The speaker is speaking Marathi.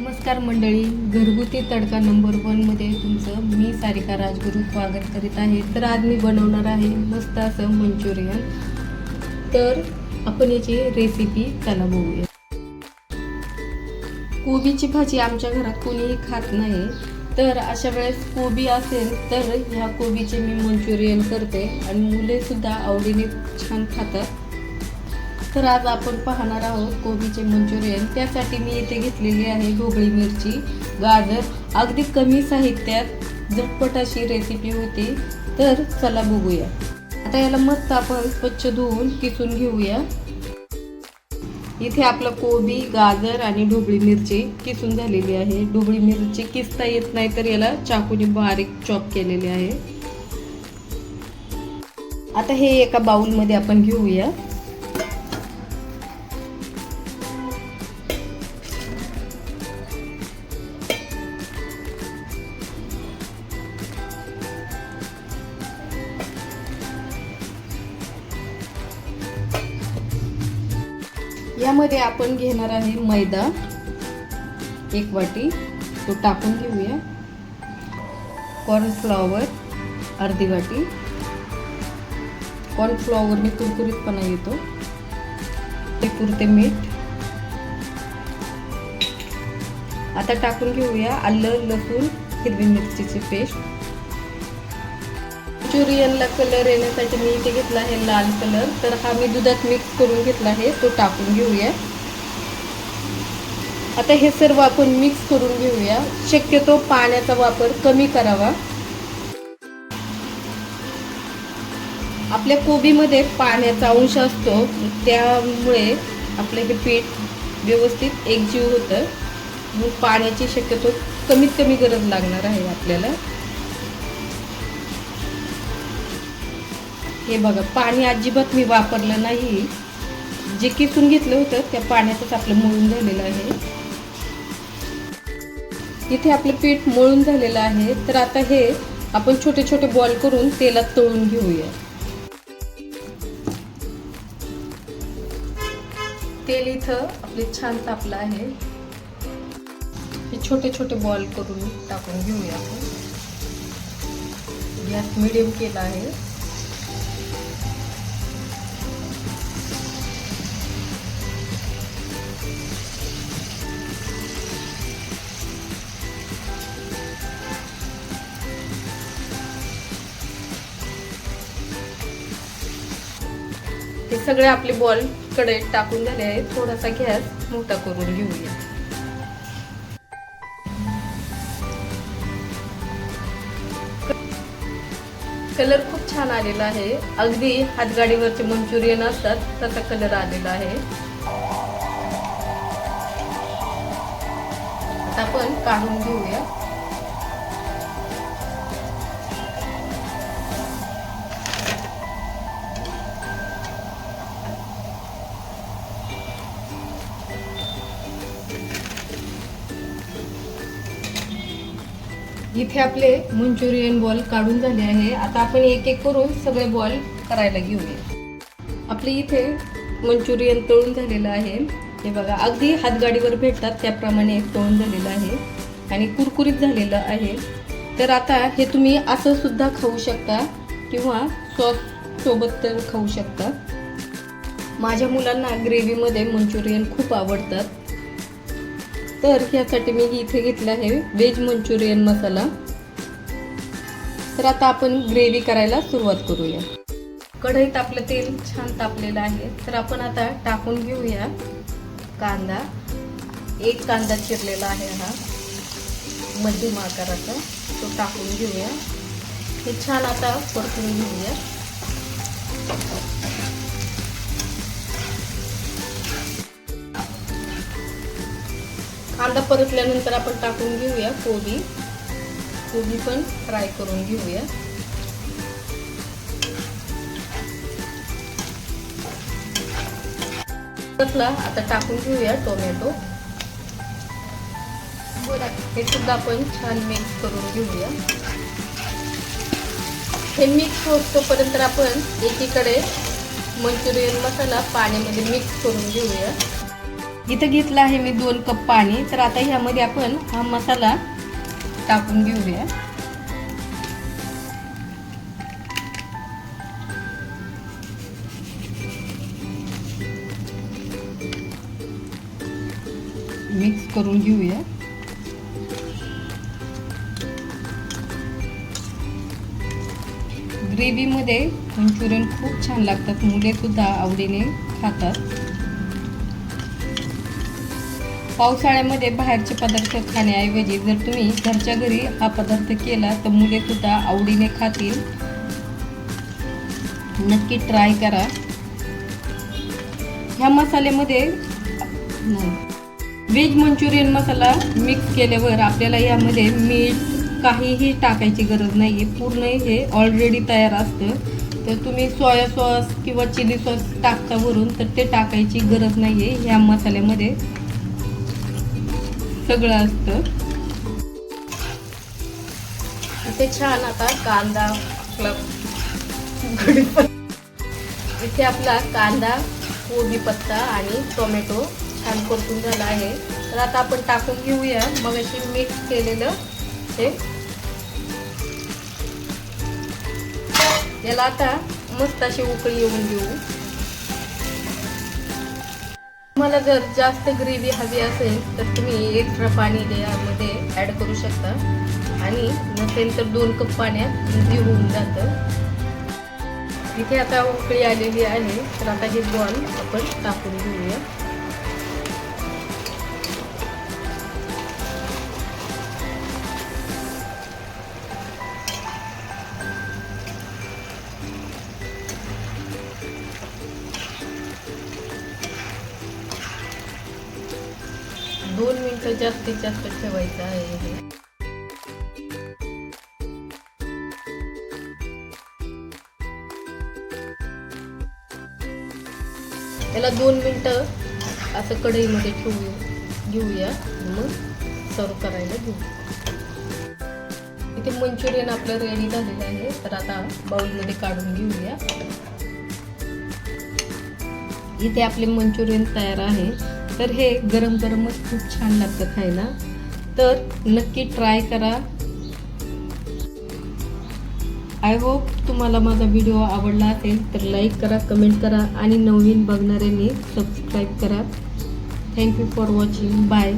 नमस्कार मंडळी घरगुती तडका नंबर वनमध्ये तुमचं मी सारिका राजगुरू स्वागत करीत आहे. तर आज मी बनवणार आहे मस्त असं मंचुरियन. तर आपण याची रेसिपी चला बघूया. कोबीची भाजी आमच्या घरात कोणीही खात नाही. तर अशा वेळेस कोबी असेल तर ह्या कोबीचे मी मंचुरियन करते. आणि मुले सुद्धा आवडीने छान खातात. तर आज आपण पाहणार आहोत कोबीचे मंचुरियन. त्यासाठी मी इथे घेतलेली आहे ढोबळी मिरची गाजर अगदी कमी साहित्यात झटपट अशी रेसिपी होती. तर चला बघूया. आता याला मस्त आपण स्वच्छ धुवून किसून घेऊया. इथे आपलं कोबी गाजर आणि ढोबळी मिरची किसून झालेली आहे. ढोबळी मिरची किसता येत नाही तर याला चाकूने बारीक चॉप केलेले आहे. आता हे एका बाउलमध्ये आपण घेऊया. यामध्ये आपण घेणार आहे मैदा. एक वाटी. तो टाकून घेऊया. कॉर्नफ्लॉवर अर्धी वाटी. कॉर्नफ्लॉवरने कुरकुरीतपणा येतो. ते पुरते मीठ. आता टाकून घेऊया आलं लसूण हिरवी मिरचीची पेस्ट. मंचुरियनला कलर येण्यासाठी मी इथे घेतला आहे लाल कलर तर हा मी दुधात मिक्स करून घेतला आहे तो टाकून घेऊया. आता हे सर्व आपण मिक्स करून घेऊया. शक्यतो पाण्याचा वापर कमी करावा. आपल्या कोबीमध्ये पाण्याचा अंश असतो त्यामुळे आपलं हे पीठ व्यवस्थित एकजीव होतं. मग पाण्याची शक्यतो कमीत कमी गरज लागणार आहे आपल्याला. हे बघा पाणी अजिबात मी वापरलं नाही. जे किसून घेतलं होतं त्या पाण्यातच आपलं मळून झालेलं आहे. इथे आपलं पीठ मळून झालेलं आहे. तर आता हे आपण छोटे छोटे बॉल करून तेलात तळून घेऊया. तेल इथं आपले छान तापलं आहे. हे छोटे छोटे बॉल करून टाकून घेऊया आपण. गॅस मिडियम केला आहे. सगळे आपले बॉलकडे टाकून झाले आहेत. थोडासा गॅस मोठा करून घेऊया. कलर खूप छान आलेला आहे. अगदी हातगाडीवरचे मंचुरियन असतात तसा कलर आलेला आहे. आता आपण काढून घेऊया. इथे आपले मंचुरियन बॉल काढून झाले आहे. आता आपण एक एक करून सगळे बॉल करायला घेऊया. आपले इथे मंचुरियन तळून झालेलं आहे. हे बघा अगदी हातगाडीवर भेटतात त्याप्रमाणे तळून झालेलं आहे आणि कुरकुरीत झालेलं आहे. तर आता हे तुम्ही असं सुद्धा खाऊ शकता किंवा सॉस सोबत तर खाऊ शकता. माझ्या मुलांना ग्रेव्हीमध्ये मंचुरियन खूप आवडतात. तर ह्यासाठी मी इथे घेतलं आहे व्हेज मंचुरियन मसाला. तर आता आपण ग्रेव्ही करायला सुरुवात करूया. कढईत आपलं तेल छान तापलेलं आहे. तर आपण आता टाकून घेऊया कांदा. एक कांदा चिरलेला आहे हा. मध्यम आकाराचा. तो टाकून घेऊया. हे छान आता परतून घेऊया. कांदा परतल्यानंतर आपण टाकून घेऊया कोबी. कोबी पण फ्राय करून घेऊया. परतला आता टाकून घेऊया टोमॅटो. हे सुद्धा आपण छान मिक्स करून घेऊया. हे मिक्स होतोपर्यंत आपण एकीकडे मंचुरियन मसाला पाण्यामध्ये मिक्स करून घेऊया. इथं घेतलं आहे मी दोन कप पाणी तर आता ह्यामध्ये आपण हा मसाला टाकून घेऊया. मिक्स करून घेऊया. ग्रेव्हीमध्ये मंचुरियन खूप छान लागतात मुले सुद्धा आवडीने खातात. पावसाळ्यामध्ये बाहेरचे पदार्थ खाण्याऐवजी जर तुम्ही घरच्या घरी हा पदार्थ केला तर मुले सुद्धा आवडीने खातील. नक्की ट्राय करा. ह्या मसाल्यामध्ये व्हेज मंचुरियन मसाला मिक्स केल्यावर आपल्याला यामध्ये मीठ काहीही टाकायची गरज नाही आहे पूर्ण हे ऑलरेडी तयार असतं. तर तुम्ही सोया सॉस किंवा चिली सॉस टाकता वरून तर ते टाकायची गरज नाही आहे ह्या मसाल्यामध्ये. सगळं असतं. इथे छान आता कांदा आपला इथे आपला कांदा कोबी पत्ता आणि टोमॅटो छान परतून झाला आहे. तर आता आपण टाकून घेऊया. मग अशी मिक्स केलेलं हे. याला आता मस्त अशी उकळी येऊन देऊ तुम्हाला जर जास्त ग्रेव्ही हवी असेल तर तुम्ही एक्स्ट्रा पाणी यामध्ये ॲड करू शकता. आणि नसेल तर दोन कप पाण्यात इझी होऊन जातं. इथे आता उकळी आलेली आहे तर आता हे बॉल आपण टाकून घेऊया. दोन जास्तीत जास्त ठेवायचं आहे त्याला दोन मिनटं असं कढईमध्ये ठेवू घेऊया. मग सर्व करायला घेऊ. इथे मंचुरियन आपलं रेडी झालेलं आहे. तर आता बाउलमध्ये काढून घेऊया. इथे आपले मंचुरियन तयार आहे. तर हे गरम गरमच खूप छान लागतं खायला. तर नक्की ट्राय करा. आय होप तुम्हाला माझा व्हिडिओ आवडला असेल तर लाईक करा कमेंट करा आणि नवीन बघणाऱ्यांनी सबस्क्राईब करा. Thank you for watching bye